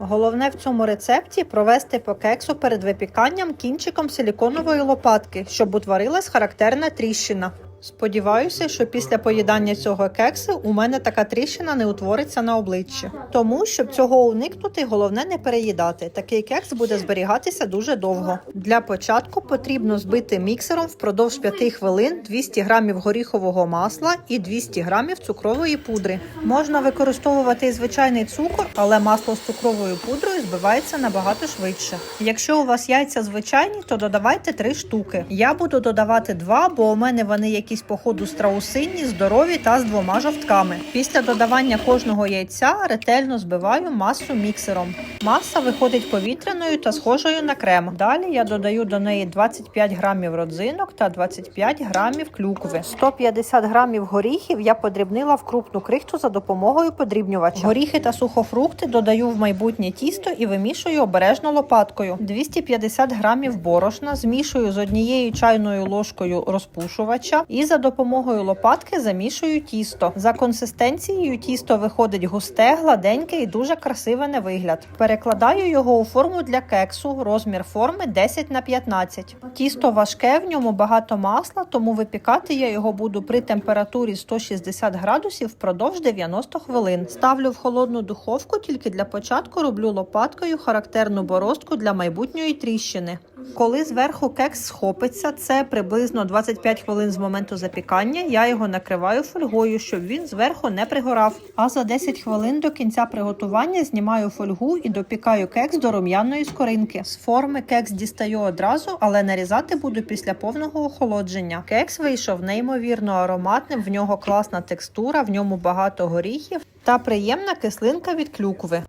Головне в цьому рецепті провести по кексу перед випіканням кінчиком силіконової лопатки, щоб утворилась характерна тріщина. Сподіваюся, що після поїдання цього кексу у мене така тріщина не утвориться на обличчі. Тому, щоб цього уникнути, головне не переїдати. Такий кекс буде зберігатися дуже довго. Для початку потрібно збити міксером впродовж 5 хвилин 200 грамів горіхового масла і 200 грамів цукрової пудри. Можна використовувати і звичайний цукор, але масло з цукровою пудрою збивається набагато швидше. Якщо у вас яйця звичайні, то додавайте 3 штуки. Я буду додавати 2, бо у мене вони якісь по ходу страусинні, здорові та з двома жовтками. Після додавання кожного яйця ретельно збиваю масу міксером. Маса виходить повітряною та схожою на крем. Далі я додаю до неї 25 грамів родзинок та 25 грамів клюкви. 150 грамів горіхів я подрібнила в крупну крихту за допомогою подрібнювача. Горіхи та сухофрукти додаю в майбутнє тісто і вимішую обережно лопаткою. 250 грамів борошна змішую з однією чайною ложкою розпушувача і за допомогою лопатки замішую тісто. За консистенцією тісто виходить густе, гладеньке і дуже красиве на вигляд. Перекладаю його у форму для кексу, розмір форми 10 на 15. Тісто важке, в ньому багато масла, тому випікати я його буду при температурі 160 градусів впродовж 90 хвилин. Ставлю в холодну духовку, тільки для початку роблю лопаткою характерну боростку для майбутньої тріщини. Коли зверху кекс схопиться, це приблизно 25 хвилин з моменту запікання. Я його накриваю фольгою, щоб він зверху не пригорав. А за 10 хвилин до кінця приготування знімаю фольгу і допікаю кекс до рум'яної скоринки. З форми кекс дістаю одразу, але нарізати буду після повного охолодження. Кекс вийшов неймовірно ароматним, в нього класна текстура, в ньому багато горіхів та приємна кислинка від клюкви.